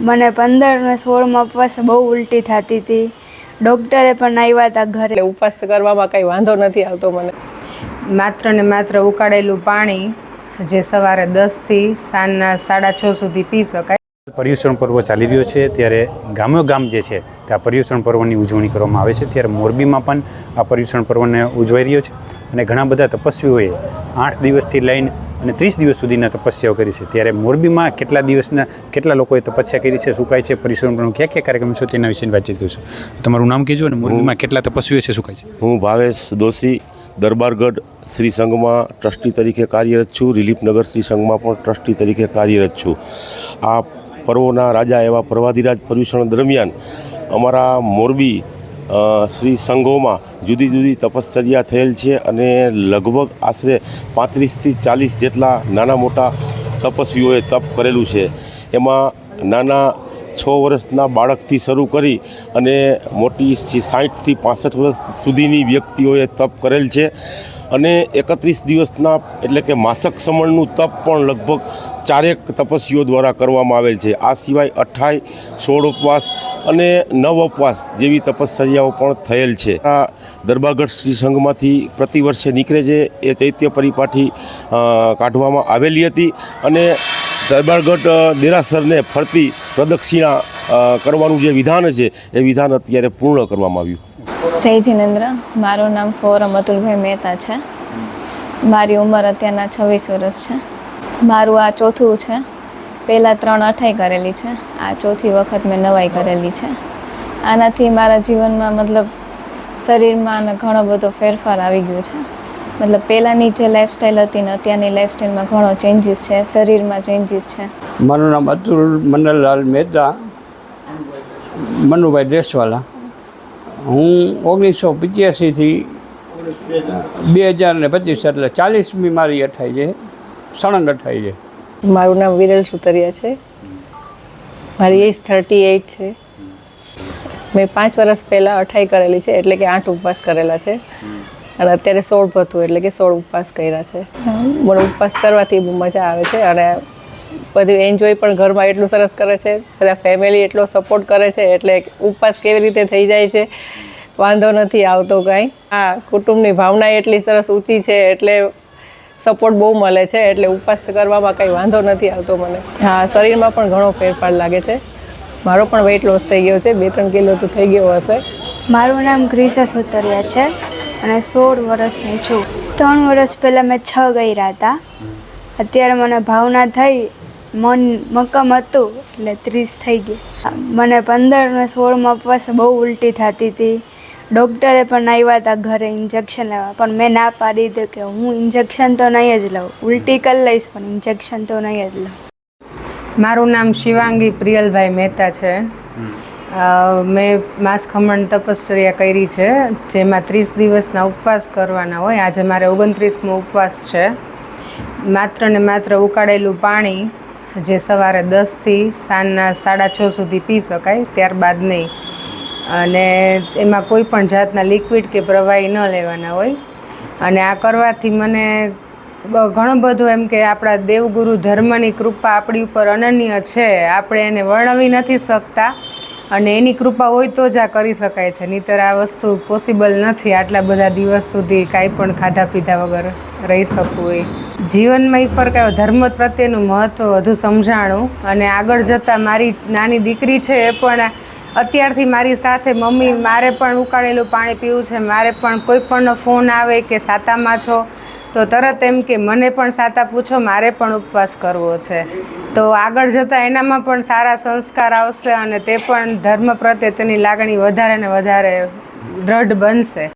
મને પંદર ને સોળમાં ઉપવાસ બહુ ઉલટી થતી હતી. ડૉક્ટરે પણ આવ્યા હતા ઘરે. એટલે ઉપવાસ કરવામાં કંઈ વાંધો નથી આવતો મને. માત્ર ને માત્ર ઉકાળેલું પાણી જે સવારે દસથી સાંજના સાડા છ સુધી પી શકાય. પર્યુષણ પર્વ ચાલી રહ્યો છે ત્યારે ગામો ગામ જે છે ત્યાં પર્યુષણ પર્વની ઉજવણી કરવામાં આવે છે. ત્યારે મોરબીમાં પણ આ પર્યુષણ પર્વને ઉજવાઈ રહ્યો છે. અને ઘણા બધા તપસ્વીઓએ આઠ દિવસથી લઈને અને ત્રીસ દિવસ સુધીના તપસ્યાઓ કરી છે. ત્યારે મોરબીમાં કેટલા દિવસના કેટલા લોકોએ તપસ્યા કરી છે કાંઈ છે પરિશ્રમ પણ ક્યાં ક્યાં કાર્યક્રમ છે તેના વિશેની વાતચીત કરીશું તમારું નામ કહેજો અને મોરબીમાં કેટલા તપસ્વીઓ છે કાંઈ છે? હું ભાવેશ દોશી દરબારગઢ શ્રી સંઘમાં ટ્રસ્ટી તરીકે કાર્યરત છું રિલીફનગર શ્રી સંઘમાં પણ ટ્રસ્ટી તરીકે કાર્યરત છું. આ પર્વોના રાજા એવા પર્વાધિરાજ પર્યુષણ દરમિયાન અમારા મોરબી શ્રી સંઘોમાં જુદી જુદી તપશ્ચર્યા થયેલ છે અને લગભગ આશરે પાંત્રીસથી ચાલીસ જેટલા નાના મોટા તપસ્વીઓએ તપ કરેલું છે. એમાં નાના છ વર્ષના બાળકથી શરૂ કરી અને મોટી સાઠથી પાસઠ વર્ષ સુધીની વ્યક્તિઓએ તપ કરેલ છે. અને એકત્રીસ દિવસના એટલે કે માસક સમણનું તપ પણ લગભગ ચારેક તપસ્વીઓ દ્વારા કરવામાં આવેલ છે. આ સિવાય અઠાઈ, સોળ ઉપવાસ અને નવ ઉપવાસ જેવી તપશ્ચર્યાઓ પણ થયેલ છે. આ દરબારગઢ શ્રી સંઘમાંથી પ્રતિ વર્ષે નીકળે છે. એ ચૈત્ય પરિપાઠી કાઢવામાં આવેલી હતી અને દરબારગઢ દેરાસરને ફરતી પ્રદક્ષિણા કરવાનું જે વિધાન છે, એ વિધાન અત્યારે પૂર્ણ કરવામાં આવ્યું. જય જિનેન્દ્ર. મારું નામ ફોરમ અતુલભાઈ મહેતા છે. મારી ઉંમર અત્યારના છવ્વીસ વર્ષ છે. મારું આ ચોથું છે. પહેલાં ત્રણ અઠાઈ કરેલી છે. આ ચોથી વખત મેં નવાઈ કરેલી છે. આનાથી મારા જીવનમાં મતલબ શરીરમાં ઘણો બધો ફેરફાર આવી ગયો છે. મતલબ પહેલાંની જે લાઈફસ્ટાઈલ હતી ને અત્યારની લાઈફસ્ટાઈલમાં ઘણો ચેન્જીસ છે શરીરમાં ચેન્જીસ છે. મારું નામ અતુલ મંડલલાલ મહેતા મનુભાઈ દેશવાલા. હું ઓગણીસો પંચ્યાસીથી બે હજાર ને પચીસ એટલે ચાલીસમી મારી અઠાઈ છે સળંગ અઠાઈ છે. મારું નામ વિરલ સુતરિયા છે. મારી એજ થર્ટી એઇટ છે. મેં પાંચ વર્ષ પહેલાં અઠાઈ કરેલી છે એટલે કે આઠ ઉપવાસ કરેલા છે. અને અત્યારે સોળ ભતું એટલે કે સોળ ઉપવાસ કર્યા છે. મને ઉપવાસ કરવાથી બહુ મજા આવે છે અને બધું એન્જોય પણ ઘરમાં એટલું સરસ કરે છે. બધા ફેમિલી એટલો સપોર્ટ કરે છે એટલે ઉપવાસ કેવી રીતે થઈ જાય છે વાંધો નથી આવતો કાંઈ. હા કુટુંબની ભાવના એટલી સરસ ઊંચી છે એટલે સપોર્ટ બહુ મળે છે એટલે ઉપવાસ કરવામાં કંઈ વાંધો નથી આવતો મને. હા શરીરમાં પણ ઘણો ફેરફાર લાગે છે. મારો પણ વેઇટ લોસ થઈ ગયો છે. બે ત્રણ કિલો તો થઈ ગયો હશે. મારું નામ ગ્રીસા સુતરિયા છે. અને સોળ વર્ષની છું. ત્રણ વર્ષ પહેલાં મેં છ કર્યા હતા. અત્યારે મને ભાવના થઈ મન મક્કમ હતું એટલે ત્રીસ થઈ ગઈ. મને પંદર ને સોળમાં ઉપવાસ બહુ ઉલટી થતી હતી. ડૉક્ટરે પણ આવ્યા હતા ઘરે ઇન્જેક્શન લેવા પણ મેં ના પાડી દીધું કે હું ઇન્જેક્શન તો નહીં જ લઉં. ઉલટી કરી લઈશ પણ ઇન્જેક્શન તો નહીં જ લઉં. મારું નામ શિવાંગી પ્રિયલભાઈ મહેતા છે. મેં માસ ખમણ તપશ્ચર્યા કરી છે, જેમાં ત્રીસ દિવસના ઉપવાસ કરવાના હોય. આજે મારે ઓગણત્રીસમો ઉપવાસ છે. માત્ર ને માત્ર ઉકાળેલું પાણી જે સવારે દસથી સાંજના સાડા છ સુધી પી શકાય, ત્યારબાદ નહીં. અને એમાં કોઈ પણ જાતના લિક્વિડ કે પ્રવાહી ન લેવાના હોય. અને આ કરવાથી મને ઘણું બધું એમ કે આપણા દેવગુરુ ધર્મની કૃપા આપણી ઉપર અનન્ય છે. આપણે એને વર્ણવી નથી શકતા. અને એની કૃપા હોય તો જ આ કરી શકાય છે. નહીંતર આ વસ્તુ પોસિબલ નથી. આટલા બધા દિવસ સુધી કાંઈ પણ ખાધા પીધા વગર રહી શકવું એ. જીવનમાં એ ફરક આવ્યો. ધર્મ પ્રત્યેનું મહત્ત્વ વધુ સમજાણું અને આગળ જતાં મારી નાની દીકરી છે એ પણ અત્યારથી મારી સાથે મમ્મી મારે પણ ઉકાળેલું પાણી પીવું છે. મારે પણ કોઈ પણનો ફોન આવે કે સાતામાં છો તો તરત એમ કે મને પણ સાતા પૂછો, મારે પણ ઉપવાસ કરવો છે. તો આગળ જતાં એનામાં પણ સારા સંસ્કાર આવશે અને તે પણ ધર્મ પ્રત્યે તેની લાગણી વધારે ને વધારે દ્રઢ બનશે.